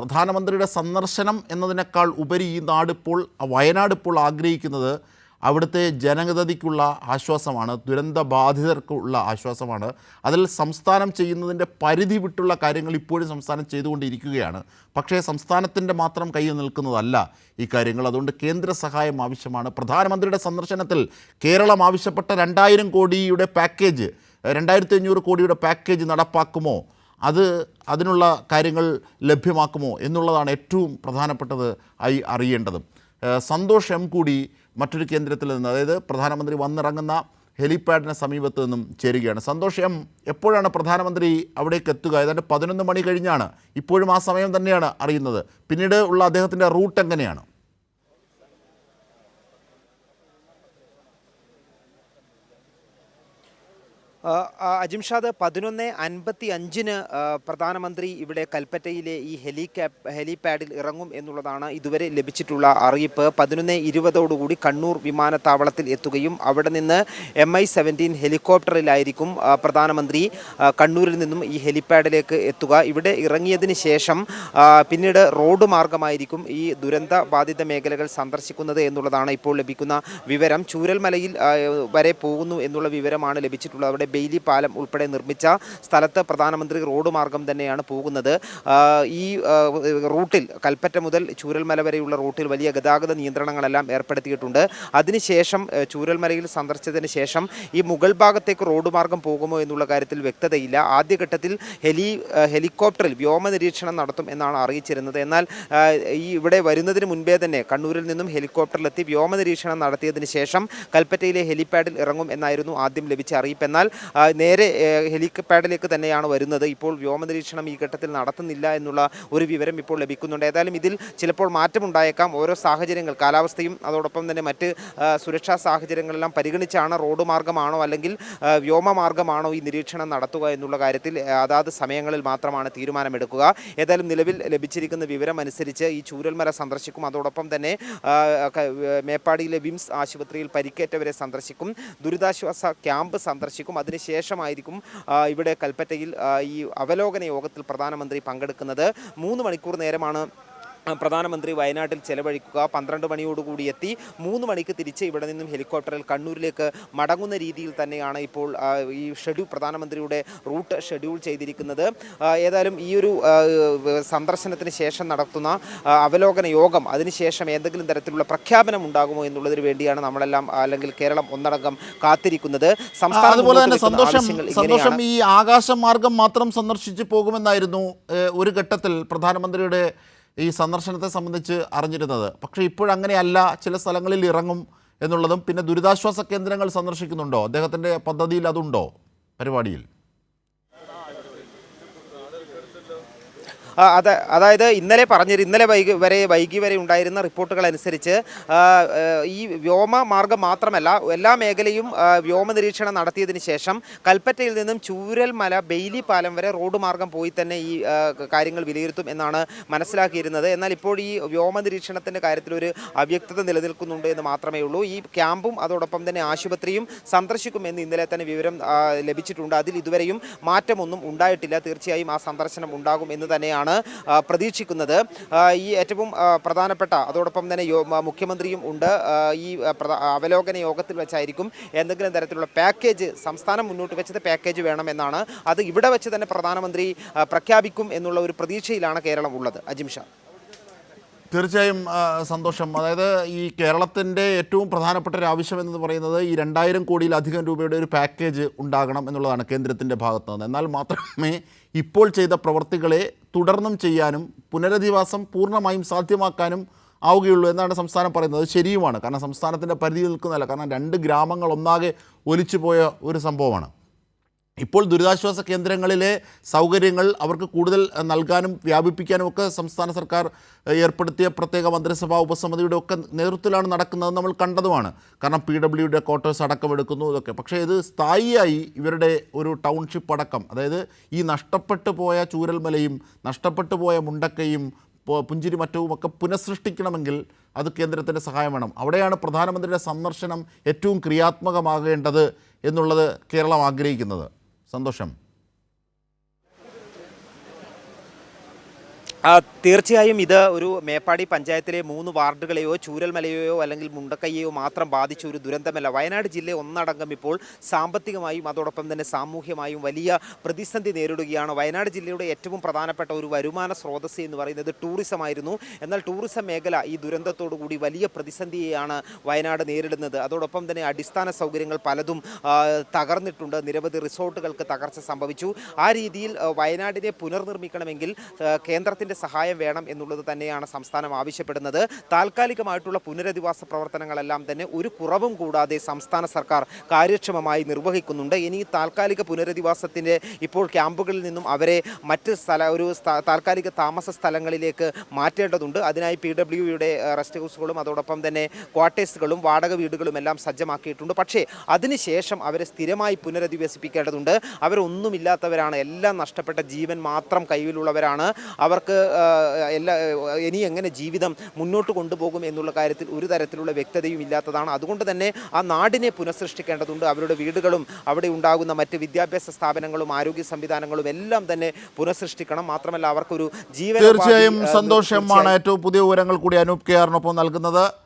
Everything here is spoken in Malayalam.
പ്രധാനമന്ത്രിയുടെ സന്ദർശനം എന്നതിനേക്കാൾ ഉപരി ഈ നാടിപ്പോൾ വയനാട് ഇപ്പോൾ ആഗ്രഹിക്കുന്നത് അവിടുത്തെ ജനഗതിക്കുള്ള ആശ്വാസമാണ് ദുരന്ത ബാധിതർക്കുള്ള ആശ്വാസമാണ്. അതിൽ സംസ്ഥാനം ചെയ്യുന്നതിന്റെ പരിധി വിട്ടുള്ള കാര്യങ്ങൾ ഇപ്പോഴും സംസ്ഥാനം ചെയ്തുകൊണ്ടിരിക്കുകയാണ്. പക്ഷേ സംസ്ഥാനത്തിന്റെ മാത്രം കയ്യിൽ നിൽക്കുന്നതല്ല ഈ കാര്യങ്ങൾ. അതുകൊണ്ട് കേന്ദ്ര സഹായം ആവശ്യമാണ്. പ്രധാനമന്ത്രിയുടെ സന്ദർശനത്തിൽ കേരളം ആവശ്യപ്പെട്ട രണ്ടായിരം കോടിയുടെ പാക്കേജ് രണ്ടായിരത്തി അഞ്ഞൂറ് കോടിയുടെ പാക്കേജ് നടപ്പാക്കുമോ? അത് അതിനുള്ള കാര്യങ്ങൾ ലഭ്യമാക്കുമോ എന്നുള്ളതാണ് ഏറ്റവും പ്രധാനപ്പെട്ടത് ആയി അറിയേണ്ടത്. സന്തോഷ് എം കൂടി മറ്റൊരു കേന്ദ്രത്തിൽ നിന്ന് അതായത് പ്രധാനമന്ത്രി വന്നിറങ്ങുന്ന ഹെലിപാഡിന് സമീപത്ത് നിന്നും ചേരുകയാണ്. സന്തോഷ് എം എപ്പോഴാണ് പ്രധാനമന്ത്രി അവിടേക്ക് എത്തുക? ഏതാണ്ട് പതിനൊന്ന് മണി കഴിഞ്ഞാണ്. ഇപ്പോഴും ആ സമയം തന്നെയാണ് അറിയുന്നത്. പിന്നീട് ഉള്ള അദ്ദേഹത്തിന്റെ റൂട്ട് എങ്ങനെയാണ് ആ, ആ, അജിംഷാദ് പതിനൊന്ന് അൻപത്തി അഞ്ചിന് പ്രധാനമന്ത്രി ഇവിടെ കൽപ്പറ്റയിലെ ഈ ഹെലികാപ് ഹെലിപാഡിൽ ഇറങ്ങും എന്നുള്ളതാണ് ഇതുവരെ ലഭിച്ചിട്ടുള്ള അറിയിപ്പ്. പതിനൊന്ന് ഇരുപതോടുകൂടി കണ്ണൂർ വിമാനത്താവളത്തിൽ എത്തുകയും അവിടെ നിന്ന് എം ഐ സെവന്റീൻ ഹെലികോപ്റ്ററിലായിരിക്കും പ്രധാനമന്ത്രി കണ്ണൂരിൽ നിന്നും ഈ ഹെലിപാഡിലേക്ക് എത്തുക. ഇവിടെ ഇറങ്ങിയതിന് ശേഷം പിന്നീട് റോഡ് മാർഗമായിരിക്കും ഈ ദുരന്ത ബാധിത മേഖലകൾ സന്ദർശിക്കുന്നത് എന്നുള്ളതാണ് ഇപ്പോൾ ലഭിക്കുന്ന വിവരം. ചൂരൽമലയിൽ വരെ പോകുന്നു എന്നുള്ള വിവരമാണ് ലഭിച്ചിട്ടുള്ളത്. അവിടെ ബെയിലി പാലം ഉൾപ്പെടെ നിർമ്മിച്ച സ്ഥലത്ത് പ്രധാനമന്ത്രി റോഡ് മാർഗം തന്നെയാണ് പോകുന്നത്. ഈ റൂട്ടിൽ കൽപ്പറ്റ മുതൽ ചൂരൽമല വരെയുള്ള റൂട്ടിൽ വലിയ ഗതാഗത നിയന്ത്രണങ്ങളെല്ലാം ഏർപ്പെടുത്തിയിട്ടുണ്ട്. അതിനുശേഷം ചൂരൽമലയിൽ സന്ദർശിച്ചതിന് ശേഷം ഈ മുഗൾ ഭാഗത്തേക്ക് റോഡ് മാർഗം പോകുമോ എന്നുള്ള കാര്യത്തിൽ വ്യക്തതയില്ല. ആദ്യഘട്ടത്തിൽ ഹെലി ഹെലികോപ്റ്ററിൽ വ്യോമ നിരീക്ഷണം നടത്തും എന്നാണ് അറിയിച്ചിരുന്നത്. എന്നാൽ ഈ ഇവിടെ വരുന്നതിന് മുൻപേ തന്നെ കണ്ണൂരിൽ നിന്നും ഹെലികോപ്റ്ററിലെത്തി വ്യോമ നിരീക്ഷണം നടത്തിയതിന് ശേഷം കൽപ്പറ്റയിലെ ഹെലിപാഡിൽ ഇറങ്ങും എന്നായിരുന്നു ആദ്യം ലഭിച്ച അറിയിപ്പ്. എന്നാൽ നേരെ ഹെലിപാഡിലേക്ക് തന്നെയാണ് വരുന്നത്. ഇപ്പോൾ വ്യോമ നിരീക്ഷണം ഈ ഘട്ടത്തിൽ നടത്തുന്നില്ല എന്നുള്ള ഒരു വിവരം ഇപ്പോൾ ലഭിക്കുന്നുണ്ട്. ഏതായാലും ഇതിൽ ചിലപ്പോൾ മാറ്റമുണ്ടായേക്കാം ഓരോ സാഹചര്യങ്ങൾ. കാലാവസ്ഥയും അതോടൊപ്പം തന്നെ മറ്റ് സുരക്ഷാ സാഹചര്യങ്ങളെല്ലാം പരിഗണിച്ചാണ് റോഡ് മാർഗമാണോ അല്ലെങ്കിൽ വ്യോമ മാർഗമാണോ ഈ നിരീക്ഷണം നടത്തുക എന്നുള്ള കാര്യത്തിൽ അതാത് സമയങ്ങളിൽ മാത്രമാണ് തീരുമാനമെടുക്കുക. ഏതായാലും നിലവിൽ ലഭിച്ചിരിക്കുന്ന വിവരം അനുസരിച്ച് ഈ ചൂരൽമല സന്ദർശിക്കും. അതോടൊപ്പം തന്നെ മേപ്പാടിയിലെ വിംസ് ആശുപത്രിയിൽ പരിക്കേറ്റവരെ സന്ദർശിക്കും. ദുരിതാശ്വാസ ക്യാമ്പ് സന്ദർശിക്കും. അതിനുശേഷമായിരിക്കും ശേഷമായിരിക്കും ഇവിടെ കൽപ്പറ്റയിൽ ഈ അവലോകന യോഗത്തിൽ പ്രധാനമന്ത്രി പങ്കെടുക്കുന്നത്. മൂന്ന് മണിക്കൂർ നേരമാണ് പ്രധാനമന്ത്രി വയനാട്ടിൽ ചെലവഴിക്കുക. പന്ത്രണ്ട് മണിയോടുകൂടി എത്തി. മൂന്ന് മണിക്ക് തിരിച്ച് ഇവിടെ നിന്നും ഹെലികോപ്റ്ററിൽ കണ്ണൂരിലേക്ക് മടങ്ങുന്ന രീതിയിൽ തന്നെയാണ് ഇപ്പോൾ ഈ ഷെഡ്യൂൾ പ്രധാനമന്ത്രിയുടെ റൂട്ട് ഷെഡ്യൂൾ ചെയ്തിരിക്കുന്നത്. ഏതായാലും ഈ ഒരു സന്ദർശനത്തിന് ശേഷം നടത്തുന്ന അവലോകന യോഗം അതിനുശേഷം എന്തെങ്കിലും തരത്തിലുള്ള പ്രഖ്യാപനം ഉണ്ടാകുമോ എന്നുള്ളതിന് വേണ്ടിയാണ് നമ്മളെല്ലാം അല്ലെങ്കിൽ കേരളം ഒന്നടങ്കം കാത്തിരിക്കുന്നത്. അതുപോലെ തന്നെ സന്തോഷം സന്തോഷം ഈ ആകാശമാർഗം മാത്രം സന്ദർശിച്ചു പോകുമെന്നായിരുന്നു ഒരു ഘട്ടത്തിൽ പ്രധാനമന്ത്രിയുടെ ഈ സന്ദർശനത്തെ സംബന്ധിച്ച് അറിഞ്ഞിരുന്നത്. പക്ഷേ ഇപ്പോഴങ്ങനെയല്ല. ചില സ്ഥലങ്ങളിൽ ഇറങ്ങും എന്നുള്ളതും പിന്നെ ദുരിതാശ്വാസ കേന്ദ്രങ്ങൾ സന്ദർശിക്കുന്നുണ്ടോ? അദ്ദേഹത്തിന്റെ പദ്ധതിയിൽ അതുണ്ടോ? പരിപാടിയിൽ ആ, അത അതായത് ഇന്നലെ പറഞ്ഞിരുന്നു ഇന്നലെ വൈകി വരെ വൈകി വരെ ഉണ്ടായിരുന്ന റിപ്പോർട്ടുകൾ അനുസരിച്ച് ഈ വ്യോമ മാർഗം മാത്രമല്ല എല്ലാ മേഖലയും വ്യോമ നിരീക്ഷണം നടത്തിയതിന് ശേഷം കൽപ്പറ്റയിൽ നിന്നും ചൂരൽ മല ബെയിലി പാലം വരെ റോഡ് മാർഗം പോയി തന്നെ ഈ കാര്യങ്ങൾ വിലയിരുത്തും എന്നാണ് മനസ്സിലാക്കിയിരുന്നത്. എന്നാൽ ഇപ്പോൾ ഈ വ്യോമ നിരീക്ഷണത്തിന്റെ കാര്യത്തിൽ ഒരു അവ്യക്തത നിലനിൽക്കുന്നുണ്ട് എന്ന് മാത്രമേ ഉള്ളൂ. ഈ ക്യാമ്പും അതോടൊപ്പം തന്നെ ആശുപത്രിയും സന്ദർശിക്കുമെന്ന് ഇന്നലെ തന്നെ വിവരം ലഭിച്ചിട്ടുണ്ട്. അതിൽ ഇതുവരെയും മാറ്റമൊന്നും ഉണ്ടായിട്ടില്ല. തീർച്ചയായും ആ സന്ദർശനം ഉണ്ടാകും എന്ന് തന്നെയാണ് ആ, പ്രതീക്ഷിക്കുന്നത്. ഈ ഏറ്റവും പ്രധാനപ്പെട്ട അതോടൊപ്പം തന്നെ മുഖ്യമന്ത്രിയും ഉണ്ട്. ഈ അവലോകന യോഗത്തിൽ വെച്ചായിരിക്കും എന്തെങ്കിലും തരത്തിലുള്ള പാക്കേജ് സംസ്ഥാനം മുന്നോട്ട് വെച്ചത് പാക്കേജ് വേണമെന്നാണ് അത് ഇവിടെ വെച്ച് തന്നെ പ്രധാനമന്ത്രി പ്രഖ്യാപിക്കും എന്നുള്ള ഒരു പ്രതീക്ഷയിലാണ് കേരളം ഉള്ളത്. അജിംഷാ തീർച്ചയായും സന്തോഷം. അതായത് ഈ കേരളത്തിന്റെ ഏറ്റവും പ്രധാനപ്പെട്ട ഒരു ആവശ്യം എന്ന് പറയുന്നത് ഈ രണ്ടായിരം കോടിയിലധികം രൂപയുടെ ഒരു പാക്കേജ് ഉണ്ടാകണം എന്നുള്ളതാണ് കേന്ദ്രത്തിന്റെ ഭാഗത്തു നിന്ന്. എന്നാൽ മാത്രമേ ഇപ്പോൾ ചെയ്ത പ്രവർത്തികളെ തുടർന്നും ചെയ്യാനും പുനരധിവാസം പൂർണമായും സാധ്യമാക്കാനും ആവുകയുള്ളൂ എന്നാണ് സംസ്ഥാനം പറയുന്നത്. ശരിയുമാണ്. കാരണം സംസ്ഥാനത്തിന്റെ പരിധി നിൽക്കുന്നതല്ല. കാരണം രണ്ട് ഗ്രാമങ്ങൾ ഒന്നാകെ ഒലിച്ചു പോയ ഒരു സംഭവമാണ്. ഇപ്പോൾ ദുരിതാശ്വാസ കേന്ദ്രങ്ങളിലെ സൗകര്യങ്ങൾ അവർക്ക് കൂടുതൽ നൽകാനും വ്യാപിപ്പിക്കാനും ഒക്കെ സംസ്ഥാന സർക്കാർ ഏർപ്പെടുത്തിയ പ്രത്യേക മന്ത്രിസഭാ ഉപസമിതിയുടെ ഒക്കെ നേതൃത്വത്തിലാണ് നടക്കുന്നത് നമ്മൾ കണ്ടതുമാണ്. കാരണം പി ഡബ്ല്യുടെ ക്വാർട്ടേഴ്സ് അടക്കം എടുക്കുന്നു ഇതൊക്കെ. പക്ഷേ ഇത് സ്ഥായിയായി ഇവരുടെ ഒരു ടൗൺഷിപ്പ് അടക്കം അതായത് ഈ നഷ്ടപ്പെട്ടു പോയ ചൂരൽമലയും നഷ്ടപ്പെട്ടു പോയ മുണ്ടക്കയും പുഞ്ചിരി മറ്റവും ഒക്കെ പുനഃസൃഷ്ടിക്കണമെങ്കിൽ അത് കേന്ദ്രത്തിന്റെ സഹായം വേണം. അവിടെയാണ് പ്രധാനമന്ത്രിയുടെ സന്ദർശനം ഏറ്റവും ക്രിയാത്മകമാകേണ്ടത് എന്നുള്ളത് കേരളം ആഗ്രഹിക്കുന്നത്. സന്തോഷം. തീർച്ചയായും ഇത് ഒരു മേപ്പാടി പഞ്ചായത്തിലെ മൂന്ന് വാർഡുകളെയോ ചൂരൽമലയെയോ അല്ലെങ്കിൽ മുണ്ടക്കയ്യെയോ മാത്രം ബാധിച്ച ഒരു ദുരന്തമല്ല. വയനാട് ജില്ല ഒന്നടങ്കം ഇപ്പോൾ സാമ്പത്തികമായും അതോടൊപ്പം തന്നെ സാമൂഹ്യമായും വലിയ പ്രതിസന്ധി നേരിടുകയാണ്. വയനാട് ജില്ലയുടെ ഏറ്റവും പ്രധാനപ്പെട്ട ഒരു വരുമാന സ്രോതസ് എന്ന് പറയുന്നത് ടൂറിസം ആയിരുന്നു. എന്നാൽ ടൂറിസം മേഖല ഈ ദുരന്തത്തോടുകൂടി വലിയ പ്രതിസന്ധിയെയാണ് വയനാട് നേരിടുന്നത്. അതോടൊപ്പം തന്നെ അടിസ്ഥാന സൗകര്യങ്ങൾ പലതും തകർന്നിട്ടുണ്ട്. നിരവധി റിസോർട്ടുകൾക്ക് തകർച്ച സംഭവിച്ചു. ആ രീതിയിൽ വയനാടിനെ പുനർനിർമ്മിക്കണമെങ്കിൽ ആ, കേന്ദ്രത്തിന്റെ സഹായം വേണം എന്നുള്ളത് തന്നെയാണ് സംസ്ഥാനം ആവശ്യപ്പെടുന്നത്. താൽക്കാലികമായിട്ടുള്ള പുനരധിവാസ പ്രവർത്തനങ്ങളെല്ലാം തന്നെ ഒരു കുറവും കൂടാതെ സംസ്ഥാന സർക്കാർ കാര്യക്ഷമമായി നിർവഹിക്കുന്നുണ്ട്. ഇനി താൽക്കാലിക പുനരധിവാസത്തിന്റെ ഇപ്പോൾ ക്യാമ്പുകളിൽ നിന്നും അവരെ മറ്റ് സ്ഥല ഒരു താൽക്കാലിക താമസ സ്ഥലങ്ങളിലേക്ക് മാറ്റേണ്ടതുണ്ട്. അതിനായി പി ഡബ്ല്യുയുടെ റെസ്റ്റ് ഹൗസുകളും അതോടൊപ്പം തന്നെ ക്വാർട്ടേഴ്സുകളും വാടക വീടുകളും എല്ലാം സജ്ജമാക്കിയിട്ടുണ്ട്. പക്ഷേ അതിനുശേഷം അവരെ സ്ഥിരമായി പുനരധിവസിപ്പിക്കേണ്ടതുണ്ട്. അവരൊന്നുമില്ലാത്തവരാണ്. എല്ലാം നഷ്ടപ്പെട്ട ജീവൻ മാത്രം കയ്യിലുള്ളവരാണ്. അവർക്ക് എല്ലാ ഇനി എങ്ങനെ ജീവിതം മുന്നോട്ട് കൊണ്ടുപോകും എന്നുള്ള കാര്യത്തിൽ ഒരു തരത്തിലുള്ള വ്യക്തതയും ഇല്ലാത്തതാണ്. അതുകൊണ്ട് തന്നെ ആ നാടിനെ പുനഃസൃഷ്ടിക്കേണ്ടതുണ്ട്. അവരുടെ വീടുകളും അവിടെ ഉണ്ടാകുന്ന മറ്റ് വിദ്യാഭ്യാസ സ്ഥാപനങ്ങളും ആരോഗ്യ സംവിധാനങ്ങളും എല്ലാം തന്നെ പുനഃസൃഷ്ടിക്കണം. മാത്രമല്ല അവർക്കൊരു ജീവൻ തീർച്ചയായും സന്തോഷമാണ് ഏറ്റവും പുതിയ വിവരങ്ങൾ കൂടി അനൂപ് കെ ആറിനൊപ്പം നൽകുന്നത്.